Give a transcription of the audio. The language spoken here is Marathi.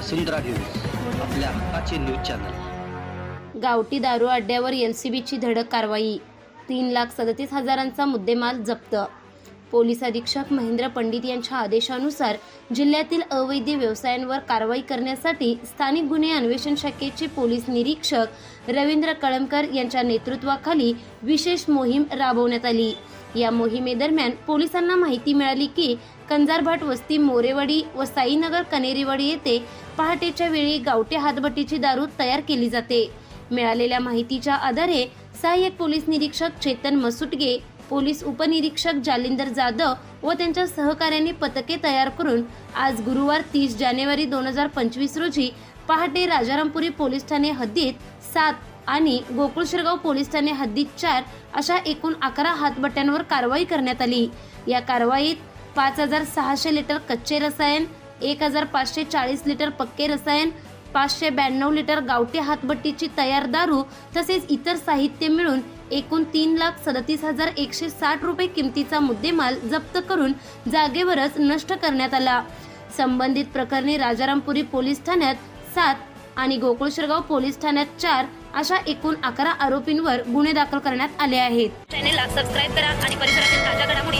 वसुंधरा न्यूज आपल्या हक्काचे न्यूज चॅनल. गावठी दारू अड्ड्यावर एल सी बीची धडक कारवाई तीन लाख सदतीस हजारांचा मुद्देमाल जप्त. पोलीस अधीक्षक महेंद्र पंडित यांच्या आदेशानुसार जिल्ह्यातील अवैध व्यवसायांवर कारवाई करण्यासाठी स्थानिक गुन्हे अन्वेषण शाखेचे पोलीस निरीक्षक रवींद्र कळमकर यांच्या नेतृत्वाखाली विशेष मोहीम राबवण्यात आली. या मोहिमेदरम्यान पोलिसांना माहिती मिळाली की कंजारभाट वस्ती मोरेवाडी व साईनगर कनेरीवाडी येथे पहाटेच्या वेळी गावठी हातभट्टीची दारू तयार केली जाते. मिळालेल्या माहितीच्या आधारे सहाय्यक पोलीस निरीक्षक चेतन मसुटगे पोलीस उपनिरीक्षक जालिंदर जाधव व त्यांच्या सहकाऱ्यांनी पथके तयार करून आज गुरुवार तीस जानेवारी दोन हजार पंचवीस रोजी पहाटे राजारामपुरी पोलीस ठाणे हद्दीत सात आणि गोकुळ शिरगाव पोलीस ठाणे हद्दीत चार अशा एकूण अकरा हातबट्ट्यांवर कारवाई करण्यात आली. या कारवाईत पाच हजार सहाशे लिटर कच्चे रसायन एक हजार पाचशे चाळीस लिटर पक्के रसायन पाचशे ब्याण्णव लिटर गावठी हातबट्टीची तयार दारू तसेच इतर साहित्य मिळून एकूण तीन लाख सदतीस हजार एकशे साठ रुपये किमतीचा मुद्देमाल जप्त करून जागेवरच नष्ट करण्यात आला. संबंधित प्रकरणी राजारामपुरी पोलीस ठाण्यात सात आणि गोकुळशिरगाव पोलीस ठाण्यात चार अशा एकूण अकरा आरोपींवर गुन्हे दाखल करण्यात आले आहेत. चॅनेलला सबस्क्राईब करा आणि परिसरातील ताज्या घडामोडी